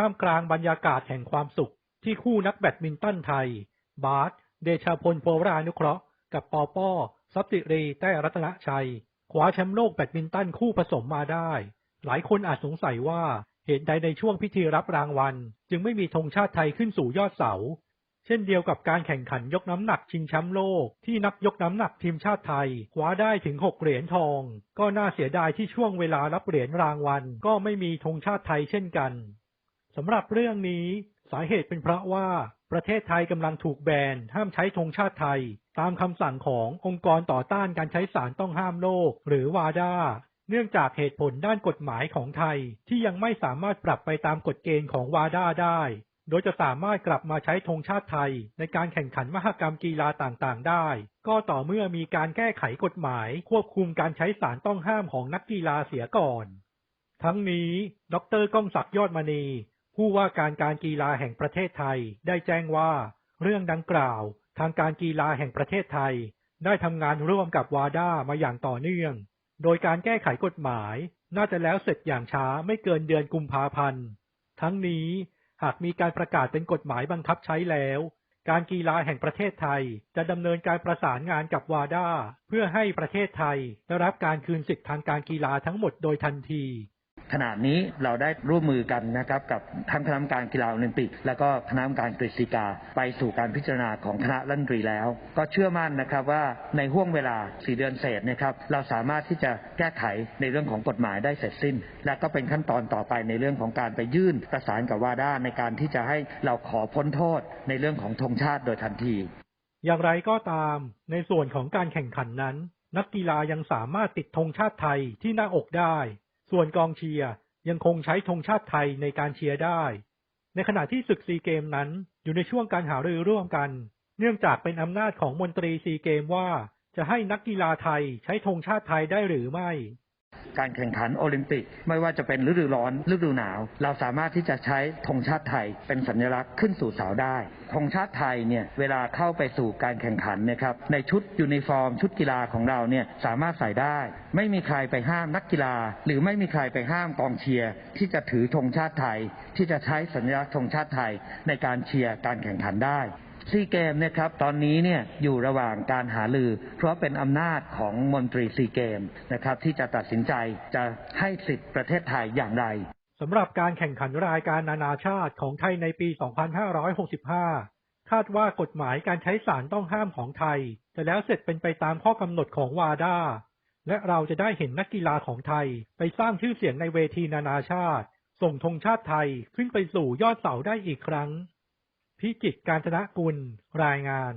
ท่ามกลางบรรยากาศแห่งความสุข ที่คู่นักแบดมินตันไทย บาสเดชาพลโพรานุเคราะห์ กับปอป้อซับสิรีแต้รัตนชัยคว้าแชมป์โลกแบดมินตันคู่ผสมมาได้ หลายคนอาจสงสัยว่าเหตุใดในช่วงพิธีรับรางวัล จึงไม่มีธงชาติไทยขึ้นสู่ยอดเสา เช่นเดียวกับการแข่งขันยกน้ำหนักชิงแชมป์โลก ที่นักยกน้ำหนักทีมชาติไทย คว้าได้ถึง 6 เหรียญทอง ก็น่าเสียดายที่ช่วงเวลารับเหรียญรางวัล ก็ไม่มีธงชาติไทยเช่นกัน สำหรับเรื่องนี้สาเหตุเป็นเพราะว่าประเทศไทยกำลังถูกแบนห้ามใช้ธงชาติไทย ตามคำสั่งขององค์กรต่อต้านการใช้สารต้องห้ามโลก หรือวาดาเนื่องจากเหตุผลด้านกฎหมายของไทย ที่ยังไม่สามารถปรับไปตามกฎเกณฑ์ของวาดาได้ โดยจะสามารถกลับมาใช้ธงชาติไทย ในการแข่งขันมหกรรมกีฬาต่างๆ ได้ ก็ต่อเมื่อมีการแก้ไขกฎหมาย ควบคุมการใช้สารต้องห้ามของนักกีฬาเสียก่อน ทั้งนี้ ดรก้องศักดิ์ยอดมณี ผู้ว่าการการกีฬาแห่งประเทศไทยได้แจ้งว่า เรื่องดังกล่าว ทางการกีฬาแห่งประเทศไทย ได้ทำงานร่วมกับวาด้ามาอย่างต่อเนื่อง โดยการแก้ไขกฎหมาย น่าจะแล้วเสร็จอย่างช้าไม่เกินเดือนกุมภาพันธ์ทั้งนี้หากมีการประกาศเป็นกฎหมายบังคับใช้แล้ว การกีฬาแห่งประเทศไทย จะดำเนินการประสานงานกับวาด้าเพื่อให้ประเทศไทยได้รับการคืนสิทธิทางการกีฬาทั้งหมดโดยทันที ขณะนี้เราได้ร่วมมือกันนะครับกับทั้งคณะกรรมการกีฬาโอลิมปิก และก็คณะกรรมการกฤษฎีกา ไปสู่การพิจารณาของคณะรัฐมนตรีแล้ว ก็เชื่อมั่นนะครับว่าในห่วงเวลา 4 เดือนเศษนะครับเราสามารถที่จะแก้ไขในเรื่องของกฎหมายได้เสร็จสิ้น และก็เป็นขั้นตอนต่อไปในเรื่องของการไปยื่นประสานกับวาด้าในการที่จะให้เราขอพ้นโทษในเรื่องของธงชาติโดยทันที อย่างไรก็ตาม ในส่วนของการแข่งขันนั้น นักกีฬายังสามารถติดธงชาติไทยที่หน้าอกได้ ส่วนกองเชียร์ยังคงใช้ธงชาติไทยในการเชียร์ได้ ในขณะที่ศึกซีเกมนั้นอยู่ในช่วงการหารือร่วมกัน เนื่องจากเป็นอำนาจของมนตรีซีเกมว่าจะให้นักกีฬาไทยใช้ธงชาติไทยได้หรือไม่ การแข่งขันโอลิมปิก ไม่ว่าจะเป็นฤดูร้อน ฤดูหนาว เราสามารถที่จะใช้ธงชาติไทยเป็นสัญลักษณ์ขึ้นสู่เสาได้ธงชาติไทยเนี่ยเวลาเข้าไปสู่การแข่งขันนะครับในชุดยูนิฟอร์ม ชุดกีฬาของเราเนี่ยสามารถใส่ได้ ไม่มีใครไปห้ามนักกีฬา หรือไม่มีใครไปห้ามกองเชียร์ที่จะถือธงชาติไทย ที่จะใช้สัญลักษณ์ธงชาติไทยในการเชียร์การแข่งขันได้ ซีเกมเนี่ยครับตอนนี้เนี่ยอยู่ระหว่างการหาลือ เพราะเป็นอำนาจของมนตรีซีเกมนะครับที่จะตัดสินใจจะให้สิทธิ์ประเทศไทยอย่างไรสำหรับการแข่งขันรายการนานาชาติของไทยในปี 2565 คาดว่ากฎหมายการใช้สารต้องห้ามของไทย จะแล้วเสร็จเป็นไปตามข้อกำหนดของวาดาและเราจะได้เห็นนักกีฬาของไทย ไปสร้างชื่อเสียงในเวทีนานาชาติ ส่งธงชาติไทยขึ้นไปสู่ยอดเสาได้อีกครั้ง พิกิตการจนะกุล รายงาน